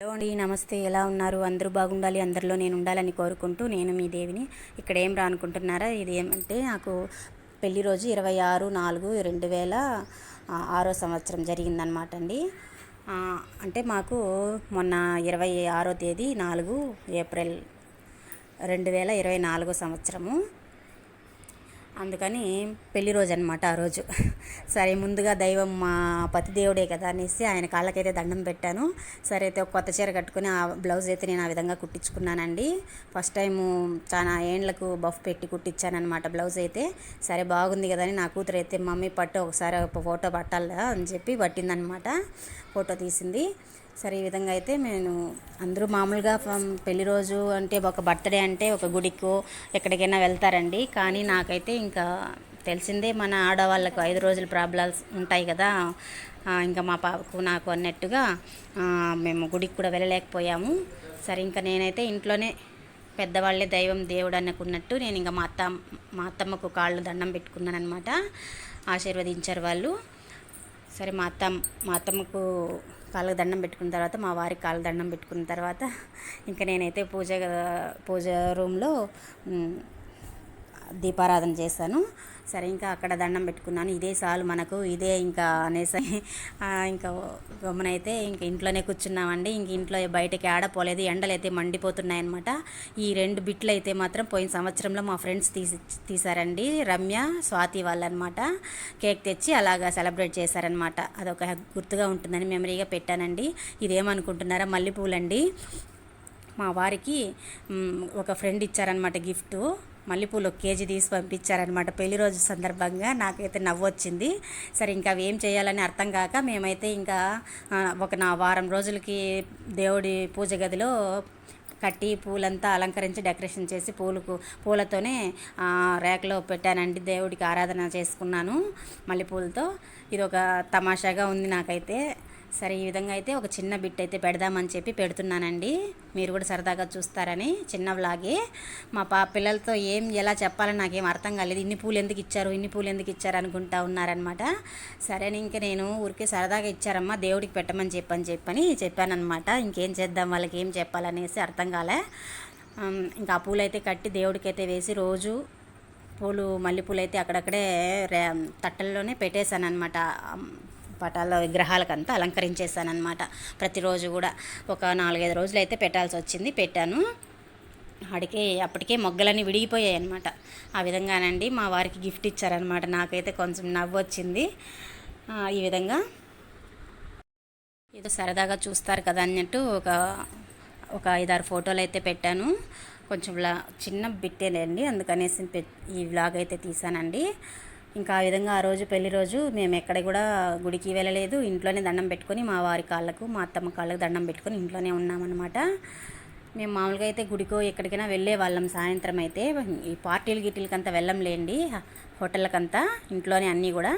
Hello అండి నమస్తే. ఎలా ఉన్నారు? అందరూ బాగుండాలి అందరిలో నేను ఉండాలని కోరుకుంటూ నేను మీ దేవిని ఇక్కడ ఏం రానుకుంటున్నారా? ఇది ఏమంటే నాకు పెళ్ళి రోజు ఇరవై ఆరు నాలుగు రెండు వేల ఆరో సంవత్సరం జరిగిందనమాట అండి. అంటే మాకు మొన్న ఇరవై ఆరో తేదీ నాలుగు ఏప్రిల్ రెండు వేల ఇరవై నాలుగో సంవత్సరము. అందుకని పెళ్ళి రోజు అనమాట ఆ రోజు. సరే ముందుగా దైవం మా పతి దేవుడే కదా అనేసి ఆయన కాళ్ళకైతే దండం పెట్టాను. సరే అయితే ఒక కొత్త చీర కట్టుకుని ఆ బ్లౌజ్ అయితే నేను ఆ విధంగా కుట్టించుకున్నానండి. ఫస్ట్ టైము చాలా ఏండ్లకు బఫ్ పెట్టి కుట్టించానమాట బ్లౌజ్ అయితే. సరే బాగుంది కదా అని నా కూతురు అయితే మమ్మీ పట్టు ఒకసారి ఫోటో పట్టాలా అని చెప్పి పట్టిందనమాట ఫోటో తీసింది. సరే ఈ విధంగా అయితే నేను అందరూ మామూలుగా పెళ్ళి రోజు అంటే ఒక బర్త్డే అంటే ఒక గుడికో ఎక్కడికైనా వెళ్తారండి. కానీ నాకైతే ఇంకా తెలిసిందే మన ఆడవాళ్ళకు ఐదు రోజులు ప్రాబ్లమ్స్ ఉంటాయి కదా. ఇంకా మా పాపకు నాకు అన్నట్టుగా మేము గుడికి కూడా వెళ్ళలేకపోయాము. సరే ఇంకా నేనైతే ఇంట్లోనే పెద్దవాళ్ళే దైవం దేవుడు అనుకున్నట్టు నేను ఇంకా మా అత్త మా అత్తమ్మకు కాళ్ళు దండం పెట్టుకున్నాను అనమాట ఆశీర్వదించారు వాళ్ళు. సరే మా అత్త మా అత్తమ్మకు కాళ్ళకు దండం పెట్టుకున్న తర్వాత మా వారికి కాళ్ళ దండం పెట్టుకున్న తర్వాత ఇంకా నేనైతే పూజ పూజ రూమ్లో దీపారాధన చేశాను. సరే ఇంకా అక్కడ దండం పెట్టుకున్నాను. ఇదే చాలు మనకు ఇదే ఇంకా అనేసి ఇంకా గమనైతే ఇంక ఇంట్లోనే కూర్చున్నామండి. ఇంక ఇంట్లో బయటకి ఆడపోలేదు ఎండలు అయితే మండిపోతున్నాయి అనమాట ఈ రెండు బిట్లు అయితే మాత్రం పోయిన సంవత్సరంలో మా ఫ్రెండ్స్ తీసి తీశారండి. రమ్య స్వాతి వాళ్ళనమాట కేక్ తెచ్చి అలాగా సెలబ్రేట్ చేశారనమాట అదొక గుర్తుగా ఉంటుందని మెమరీగా పెట్టానండి. ఇదేమనుకుంటున్నారా? మల్లెపూలండి. మా వారికి ఒక ఫ్రెండ్ ఇచ్చారనమాట గిఫ్ట్. మల్లెపూలు ఒక కేజీ తీసి పంపించారనమాట పెళ్ళి రోజు సందర్భంగా. నాకైతే నవ్వు వచ్చింది సరే ఇంకా అవి ఏం చేయాలని అర్థం కాక మేమైతే ఇంకా ఒక నా వారం రోజులకి దేవుడి పూజ గదిలో కట్టి పూలంతా అలంకరించి డెకరేషన్ చేసి పూలకు పూలతోనే ర్యాక్లో పెట్టానండి దేవుడికి ఆరాధన చేసుకున్నాను మల్లెపూలతో. ఇది ఒక తమాషాగా ఉంది నాకైతే. సరే ఈ విధంగా అయితే ఒక చిన్న బిట్ అయితే పెడదామని చెప్పి పెడుతున్నానండి. మీరు కూడా సరదాగా చూస్తారని చిన్న వ్లాగే. మా పా పిల్లలతో ఏం ఎలా చెప్పాలని నాకేం అర్థం కాలేదు. ఇన్ని పూలు ఎందుకు ఇచ్చారు? ఇన్ని పూలు ఎందుకు ఇచ్చారు? అనుకుంటా ఉన్నారనమాట సరే ఇంకా నేను ఊరికే సరదాగా ఇచ్చారమ్మా దేవుడికి పెట్టమని చెప్పని చెప్పని చెప్పానమాట ఇంకేం చేద్దాం? వాళ్ళకి ఏం చెప్పాలనేసి అర్థం కాలే. ఇంకా ఆ పూలు అయితే కట్టి దేవుడికైతే వేసి రోజు పూలు మల్లెపూలు అయితే అక్కడక్కడే రే తట్టల్లోనే పెట్టేశాను అనమాట పటాల విగ్రహాలకంతా అలంకరించేసానమాట ప్రతిరోజు కూడా ఒక నాలుగైదు రోజులు అయితే పెట్టాల్సి వచ్చింది పెట్టాను. ఆడికే అప్పటికే మొగ్గలన్నీ విడిగిపోయాయి అనమాట ఆ విధంగానండి మా వారికి గిఫ్ట్ ఇచ్చారనమాట నాకైతే కొంచెం నవ్వు వచ్చింది ఈ విధంగా ఏదో సరదాగా చూస్తారు కదా అన్నట్టు ఒక ఒక ఐదారు ఫోటోలు అయితే పెట్టాను. కొంచెం వ్లా చిన్న బిట్టేనండి అందుకనేసి ఈ వ్లాగ్ అయితే తీసానండి ఇంకా ఆ విధంగా ఆ రోజు పెళ్ళి రోజు మేము ఎక్కడ కూడా గుడికి వెళ్ళలేదు. ఇంట్లోనే దండం పెట్టుకొని మా వారి కాళ్ళకు మా అత్తమ్మ కాళ్ళకు దండం పెట్టుకొని ఇంట్లోనే ఉన్నామన్నమాట. మేము మామూలుగా అయితే గుడికో ఎక్కడికైనా వెళ్ళే వాళ్ళం సాయంత్రం అయితే. ఈ పార్టీలు గిటీలకంతా వెళ్ళం లేండి హోటళ్ళకంతా ఇంట్లోనే అన్నీ కూడా.